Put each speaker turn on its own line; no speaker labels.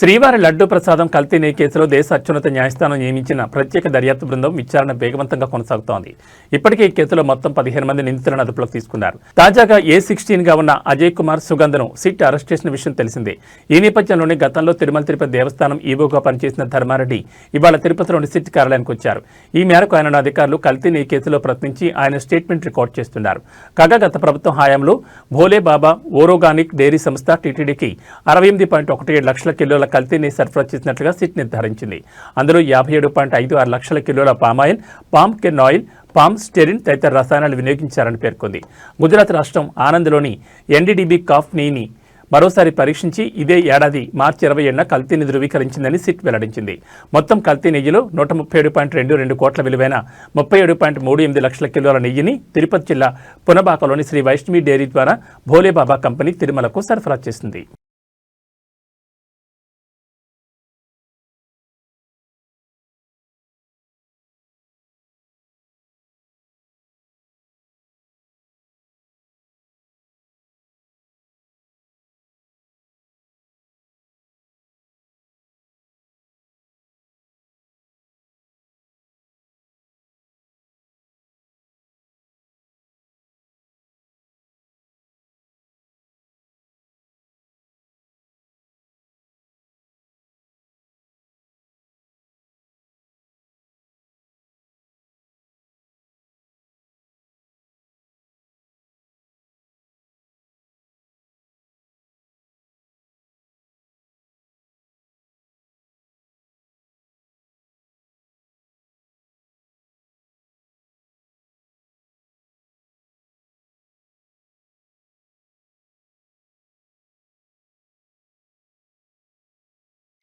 శ్రీవారి లడ్డు ప్రసాదం కల్తీ నెయ్యి కేసులో దేశ అత్యున్నత న్యాయస్థానం నియమించిన ప్రత్యేక దర్యాప్తు బృందం విచారణ వేగవంతంగా కొనసాగుతోంది. ఇప్పటికే ఈ కేసులో మొత్తం పదిహేను మంది నిందితులను అదుపులోకి తీసుకున్నారు. తాజాగా ఏ సిక్స్టీన్గా ఉన్న అజయ్ కుమార్ సుగంధను సిట్ అరెస్ట్ చేసిన విషయం తెలిసిందే. ఈ నేపథ్యంలోనే గతంలో తిరుమల తిరుపతి దేవస్థానం ఈవోగా పనిచేసిన ధర్మారెడ్డి ఇవాళ తిరుపతిలోని సిట్ కార్యాలయానికి వచ్చారు. ఈ మేరకు ఆయన అధికారులు కల్తీ కేసులో ప్రశ్నించి ఆయన స్టేట్మెంట్ రికార్డ్ చేస్తున్నారు. కాగా గత ప్రభుత్వం హయాంలో భోలే బాబా ఓరోగానిక్ డైరీ సంస్థ టీటీడీకి అరవై ఎనిమిది పాయింట్ ఒకటి ఏడు లక్షల కిలోల కల్తీని సరఫరా చేసినట్లుగా సిట్ నిర్ధారించింది. అందులో యాభై ఏడు పాయింట్ ఐదు ఆరు లక్షల కిలోల palm oil palm kernel oil palm stearin తదితర రసాయనాలు వినియోగించారని పేర్కొంది. గుజరాత్ రాష్ట్రం ఆనంద్లోని ఎన్డీడీబీ కాఫ్ నీని మరోసారి పరీక్షించి ఇదే ఏడాది మార్చి ఇరవై ఏడున కల్తీని ధృవీకరించిందని సిట్ వెల్లడించింది. మొత్తం కల్తీ నెయ్యిలో నూట ముప్పై ఏడు పాయింట్ రెండు రెండు కోట్ల విలువైన ముప్పై ఏడు పాయింట్ మూడు ఎనిమిది లక్షల కిలోల నెయ్యిని తిరుపతి జిల్లా పునబాకలోని శ్రీ వైష్ణవి డైరీ ద్వారా భోలేబాబా కంపెనీ తిరుమలకు సరఫరా చేసింది.